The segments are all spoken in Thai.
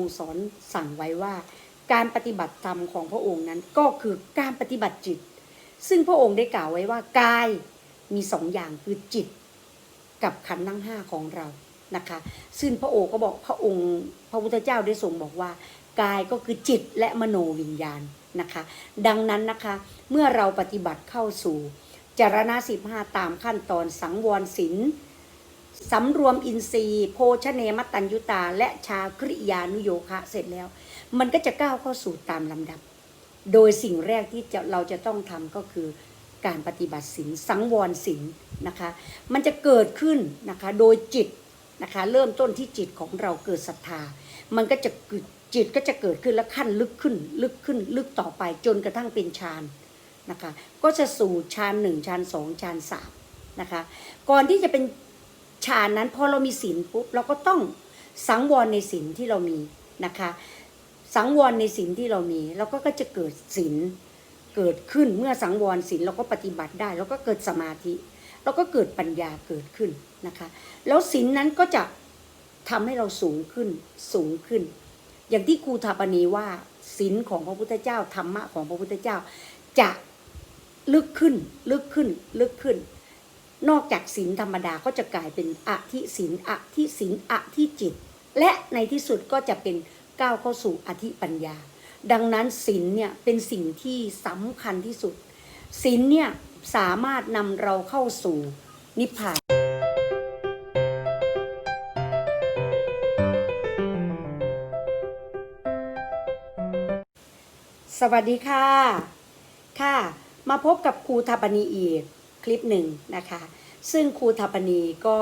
องค์สอนสั่งไว้ว่า การปฏิบัติธรรมของพระองค์นั้นก็คือการปฏิบัติจิต ซึ่งพระองค์ได้กล่าวไว้ว่ากายมีสองอย่างคือจิต กับขันธ์ทั้งห้าของเรานะคะ ซึ่งพระโอก็บอกพระองค์ พระพุทธเจ้าได้ทรงบอกว่ากายก็คือจิตและมโนวิญญาณนะคะ ดังนั้นนะคะเมื่อเราปฏิบัติเข้าสู่จารณะสิบห้าตามขั้นตอนสังวรศีล สำรวมอินทรีย์ โภชเนมตัญยุตา และชาคริยานุโยคะเสร็จแล้ว มันก็จะก้าวเข้าสู่ตามลำดับ โดยสิ่งแรกที่จะเราจะต้องทำก็คือการปฏิบัติศีลสังวรศีลนะคะ มันจะเกิดขึ้นนะคะโดยจิตนะคะเริ่มต้นที่จิตของเราเกิดศรัทธา มันก็จะจิตก็จะเกิดขึ้นและขั้นลึกขึ้น ลึกขึ้น ลึกต่อไปจนกระทั่งเป็นฌานนะคะ ก็จะสู่ฌานหนึ่งฌานสองฌานสามนะคะ ก่อนที่จะเป็น ฌานนั้นพอเรามีศีลปุ๊บเราก็ต้องสังวรในศีลที่เรามีนะคะ สังวรในศีลที่เรามีเราก็ก็จะเกิดศีลเกิดขึ้นเมื่อสังวรศีลเราก็ปฏิบัติได้แล้วก็เกิดสมาธิ เราก็เกิดปัญญาเกิดขึ้นนะคะ แล้วศีลนั้นก็จะทำให้เราสูงขึ้นสูงขึ้น อย่างที่ครูทาปณีว่าศีลของพระพุทธเจ้าธรรมะของพระพุทธเจ้า จะลึกขึ้นลึกขึ้นลึกขึ้น นอกจากศีลธรรมดาก็จะกลายเป็นอธิศีลอธิศีลอธิจิต และในที่สุดก็จะเป็นก้าวเข้าสู่อธิปัญญา ดังนั้นศีลเนี่ยเป็นสิ่งที่สำคัญที่สุดศีลเนี่ยสามารถนำเราเข้าสู่นิพพานสวัสดีค่ะ ค่ะ มาพบกับครูทาปณีอีก ลิปหนึ่งนะคะ ซึ่งครูทาปณีก็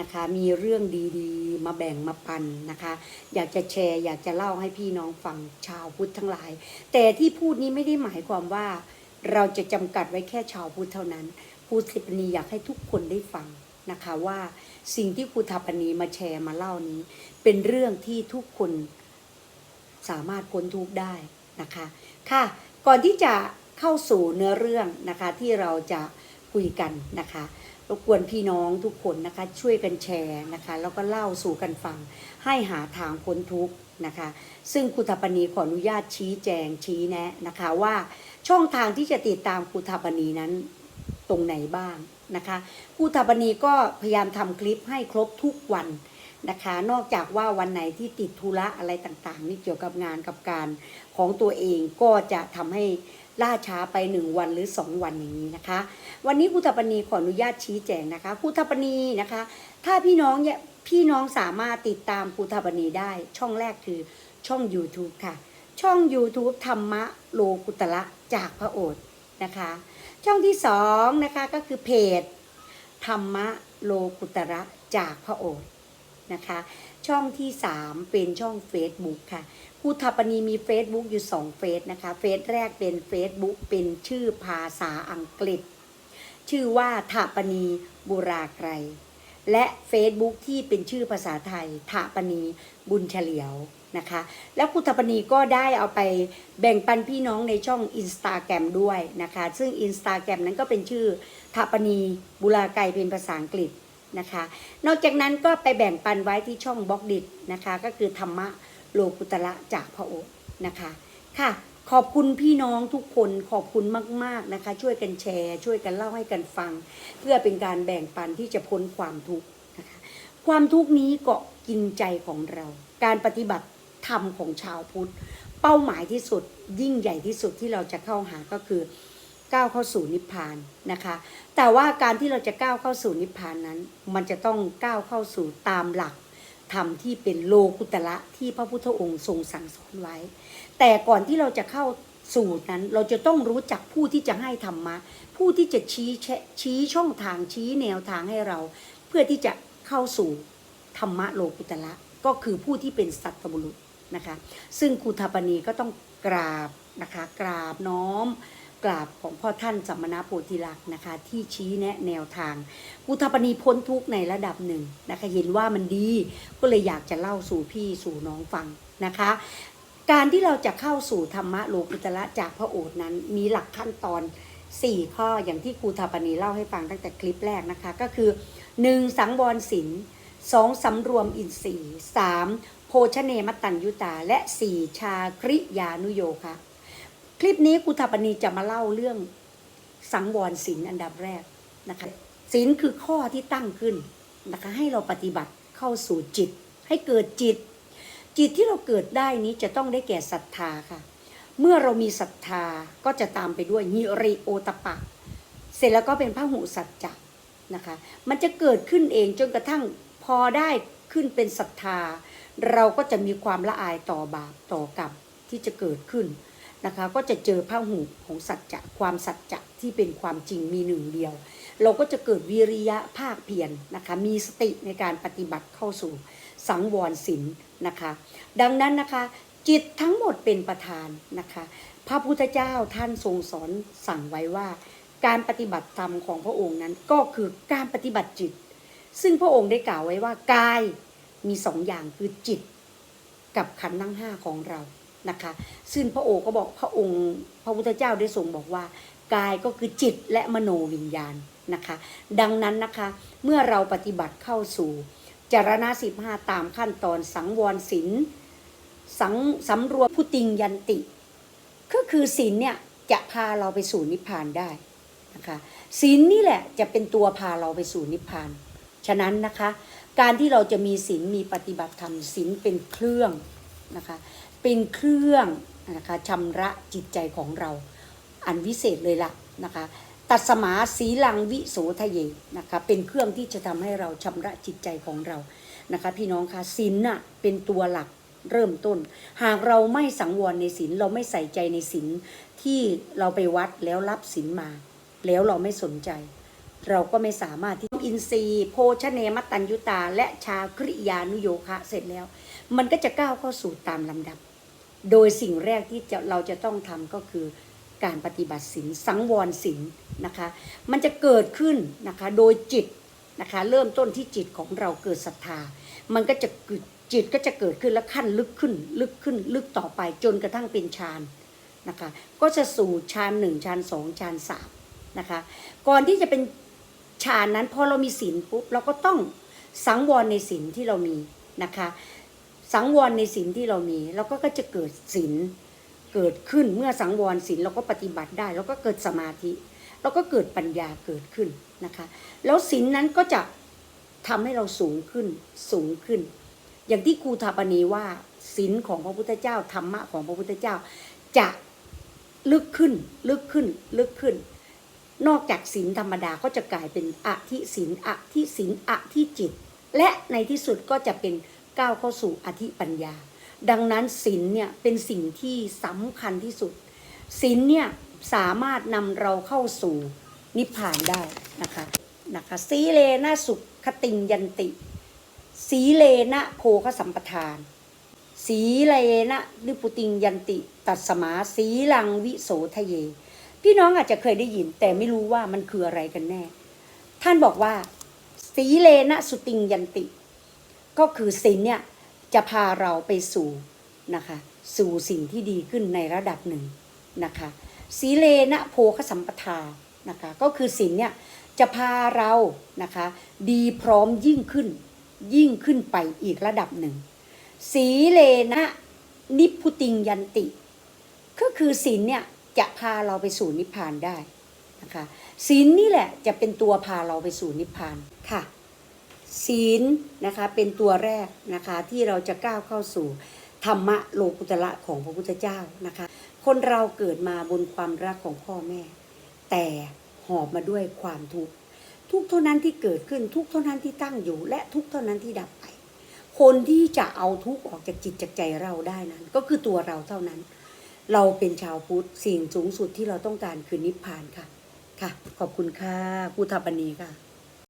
นะคะมีเรื่องดีๆ มาแบ่งมาปันนะคะ อยากจะแชร์อยากจะเล่าให้พี่น้องฟังชาวพุทธทั้งหลาย แต่ที่พูดนี้ไม่ได้หมายความว่า เราจะจำกัดไว้แค่ชาวพุทธเท่านั้นครูทาปณีอยากให้ทุกคนได้ฟังนะคะว่าสิ่งที่ครูทาปณีมาแชร์มาเล่านี้ เป็นเรื่องที่ทุกคนสามารถพ้นทุกข์ได้นะคะ ค่ะ ก่อนที่จะเข้าสู่เนื้อเรื่องนะคะที่เราจะ คุยกันนะคะรบกวนพี่น้องทุกคนนะคะช่วยกันแชร์นะคะแล้วก็เล่าสู่กันฟัง ให้หาทางพ้นทุกข์นะคะ ซึ่งครูทาปณีขออนุญาตชี้แจงชี้แนะนะคะว่าช่องทางที่จะติดตามครูทาปณีนั้นตรงไหนบ้างนะคะครูทาปณีก็พยายามทำคลิปให้ครบทุกวันนะคะ นอกจากว่าวันไหนที่ติดธุระอะไรต่างๆนี่เกี่ยวกับงานกับการของตัวเองก็จะทำให้ ล่าช้าไปหนึ่งวันหรือสองวันอย่างนี้นะคะ วันนี้ครูทัปนีขออนุญาตชี้แจงนะคะครูทัปนีนะคะ ถ้าพี่น้องเนี่ยพี่น้องสามารถติดตามครูทัปนีได้ ช่องแรกคือช่อง YouTube ค่ะ ช่อง YouTube ธรรมะโลกุตละจากพระโอษฐ์นะคะ ช่องที่สองนะคะก็คือเพจธรรมะโลกุตระจากพระโอษฐ์นะคะ ช่องที่ 3 เป็นช่อง Facebook ค่ะครูทัปนีมี Facebook อยู่ 2 เฟซนะคะ เฟซแรกเป็น Facebook เป็นชื่อภาษาอังกฤษ ชื่อว่าถาปนีบุราไกร และ Facebook ที่เป็นชื่อภาษาไทยถาปนีบุญเฉลียวนะคะ แล้วครูทัปนีก็ได้เอาไปแบ่งปันพี่น้องในช่อง Instagram ด้วยนะคะ ซึ่ง Instagram นั้นก็เป็นชื่อถาปนีบุราไกรเป็นภาษาอังกฤษ นะคะ นอกจากนั้นก็ไปแบ่งปันไว้ที่ช่องบล็อกดินะคะ ก็คือธรรมะโลกุตระจากพระโอษนะคะค่ะ ขอบคุณพี่น้องทุกคนขอบคุณมาก ๆนะคะ ช่วยกันแชร์ ช่วยกันเล่าให้กันฟัง เพื่อเป็นการแบ่งปันที่จะพ้นความทุกข์นะคะความทุกข์นี้เกาะกินใจของเรา การปฏิบัติธรรมของชาวพุทธ เป้าหมายที่สุดยิ่งใหญ่ที่สุดที่เราจะเข้าหาก็คือ ก้าวเข้าสู่นิพพานนะคะ แต่ว่าการที่เราจะก้าวเข้าสู่นิพพานนั้น มันจะต้องก้าวเข้าสู่ตามหลักธรรมที่เป็นโลกุตละที่พระพุทธองค์ทรงสั่งสอนไว้ แต่ก่อนที่เราจะเข้าสู่นั้นเราจะต้องรู้จักผู้ที่จะให้ธรรมะ ผู้ที่จะชี้ช,ชี้ช่องทางชี้แนวทางให้เรา เพื่อที่จะเข้าสู่ธรรมะโลกุตละก็คือผู้ที่เป็นสัตบุรุษนะคะ ซึ่งครูทาปณีก็ต้องกราบนะคะกราบน้อม กราบของพ่อท่านสัมมนาโพธิลักษณ์นะคะ ที่ชี้แนะแนวทางอุทปนีพ้นทุกในระดับหนึ่งนะคะเห็นว่ามันดีก็เลยอยากจะเล่าสู่พี่สู่น้องฟังนะคะ การที่เราจะเข้าสู่ธรรมะโลกุตละจากพระโอษฐ์นั้นมีหลักขั้นตอน 4 ข้ออย่างที่ครูทาปณีเล่าให้ฟังตั้งแต่คลิปแรกนะคะ ก็คือ 1. สังวรศีลสองสำรวมอินทรีย์สามโภโภชเนมตัญยุตา และสี่ชาคริยานุโยคะ คลิปนี้กุทปณีจะมาเล่าเรื่องสังวรศีลอันดับแรกนะคะศีลคือข้อที่ตั้งขึ้นนะคะให้เราปฏิบัติเข้าสู่จิต ให้เกิดจิต จิตที่เราเกิดได้นี้จะต้องได้แก่ศรัทธาค่ะ เมื่อเรามีศรัทธาก็จะตามไปด้วยนิริโอตปะ เสร็จแล้วก็เป็นพระหุสัจจะนะคะ มันจะเกิดขึ้นเองจนกระทั่งพอได้ขึ้นเป็นศรัทธา เราก็จะมีความละอายต่อบาปต่อกรรมที่จะเกิดขึ้น นะคะ ก็จะเจอพระหุของสัจจะความสัจจะที่เป็นความจริงมีหนึ่งเดียว เราก็จะเกิดวิริยะภาคเพียรนะคะมีสติในการปฏิบัติเข้าสู่สังวรศีลนะคะ ดังนั้นนะคะจิตทั้งหมดเป็นประธานนะคะ พระพุทธเจ้าท่านทรงสอนสั่งไว้ว่า การปฏิบัติธรรมของพระองค์นั้นก็คือการปฏิบัติจิต ซึ่งพระองค์ได้กล่าวไว้ว่ากายมีสองอย่างคือจิต กับขันธ์ทั้งห้าของเรา นะคะ ซึ่งพระโอก็บอกพระองค์ พระพุทธเจ้าได้ทรงบอกว่ากายก็คือจิตและมโนวิญญาณนะคะ ดังนั้นนะคะเมื่อเราปฏิบัติเข้าสู่จารณะสิบห้าตามขั้นตอนสังวรศีลสังสำรวมพุติงยันติ ก็คือศีลเนี่ยจะพาเราไปสู่นิพพานได้นะคะศีลนี่แหละจะเป็นตัวพาเราไปสู่นิพพาน ฉะนั้นนะคะ การที่เราจะมีศีลมีปฏิบัติธรรมศีลเป็นเครื่อง นะคะ เป็นเครื่องนะคะชำระจิตใจของเรา อันวิเศษเลยล่ะนะคะ ตัดสมาสีลังวิโสทะเยนะคะ เป็นเครื่องที่จะทำให้เราชำระจิตใจของเรานะคะ พี่น้องคะศีลน่ะเป็นตัวหลักเริ่มต้น หากเราไม่สังวรในศีลเราไม่ใส่ใจในศีลที่เราไปวัดแล้วรับศีลมา แล้วเราไม่สนใจ เราก็ไม่สามารถที่อินทรีย์โภชเนมตัญยุตา และชาคริยานุโยคะเสร็จแล้ว มันก็จะก้าวเข้าสู่ตามลำดับ โดยสิ่งแรกที่จะเราจะต้องทำก็คือการปฏิบัติศีลสังวรศีลนะคะ มันจะเกิดขึ้นนะคะโดยจิตนะคะเริ่มต้นที่จิตของเราเกิดศรัทธา มันก็จะเกิดจิตก็จะเกิดขึ้นแล้วขั้นลึกขึ้น ลึกขึ้น ลึกต่อไปจนกระทั่งเป็นฌานนะคะ ก็จะสู่ฌานหนึ่งฌานสองฌานสามนะคะ ก่อนที่จะเป็นฌานนั้นพอเรามีศีลปุ๊บเราก็ต้องสังวรในศีลที่เรามีนะคะ สังวรในศีลที่เรามีแล้วก็ก็จะเกิดศีลเกิดขึ้นเมื่อสังวรศีลเราก็ปฏิบัติได้แล้วก็เกิดสมาธิแล้วก็เกิดปัญญาเกิดขึ้นนะคะ แล้วศีลนั้นก็จะทำให้เราสูงขึ้นสูงขึ้น อย่างที่ครูธาปณีว่าศีลของพระพุทธเจ้าธรรมะของพระพุทธเจ้า จะลึกขึ้นลึกขึ้นลึกขึ้น นอกจากศีลธรรมดาก็จะกลายเป็นอธิศีลอธิศีลอธิจิต และในที่สุดก็จะเป็น ก้าวเข้าสู่อธิปัญญา ดังนั้นศีลเนี่ยเป็นสิ่งที่สำคัญที่สุดศีลเนี่ยสามารถนำเราเข้าสู่นิพพานได้นะคะนะคะสีเลนะสุขคติงยันติ สีเลนะโพคสัมปทาน สีเลนะนิปุติงยันติ ตัดสมาสีลังวิโสทะเย พี่น้องอาจจะเคยได้ยิน แต่ไม่รู้ว่ามันคืออะไรกันแน่ ท่านบอกว่า สีเลนะสุติงยันติ ก็คือศีลเนี่ยจะพาเราไปสู่นะคะสู่สิ่งที่ดีขึ้นในระดับหนึ่งนะคะสีเลนะโพคสัมปทานะคะก็คือศีลเนี่ยจะพาเรานะคะดีพร้อมยิ่งขึ้นยิ่งขึ้นไปอีกระดับหนึ่ง สีเลนะนิพพุติงยันติ ก็คือศีลเนี่ยจะพาเราไปสู่นิพพานได้นะคะศีลนี่แหละจะเป็นตัวพาเราไปสู่นิพพานค่ะ ศีลนะคะเป็นตัวแรกนะคะที่เราจะก้าวเข้าสู่ธรรมะโลกุตระของพระพุทธเจ้านะคะ คนเราเกิดมาบนความรักของพ่อแม่ แต่หอบมาด้วยความทุกข์ทุกเท่านั้นที่เกิดขึ้นทุกเท่านั้นที่ตั้งอยู่ และทุกเท่านั้นที่ดับไป คนที่จะเอาทุกข์ออกจากจิตจากใจเราได้นั้น ก็คือตัวเราเท่านั้น เราเป็นชาวพุทธสิ่งสูงสุดที่เราต้องการคือนิพพานค่ะค่ะ ขอบคุณค่ะพุทธปณีค่ะ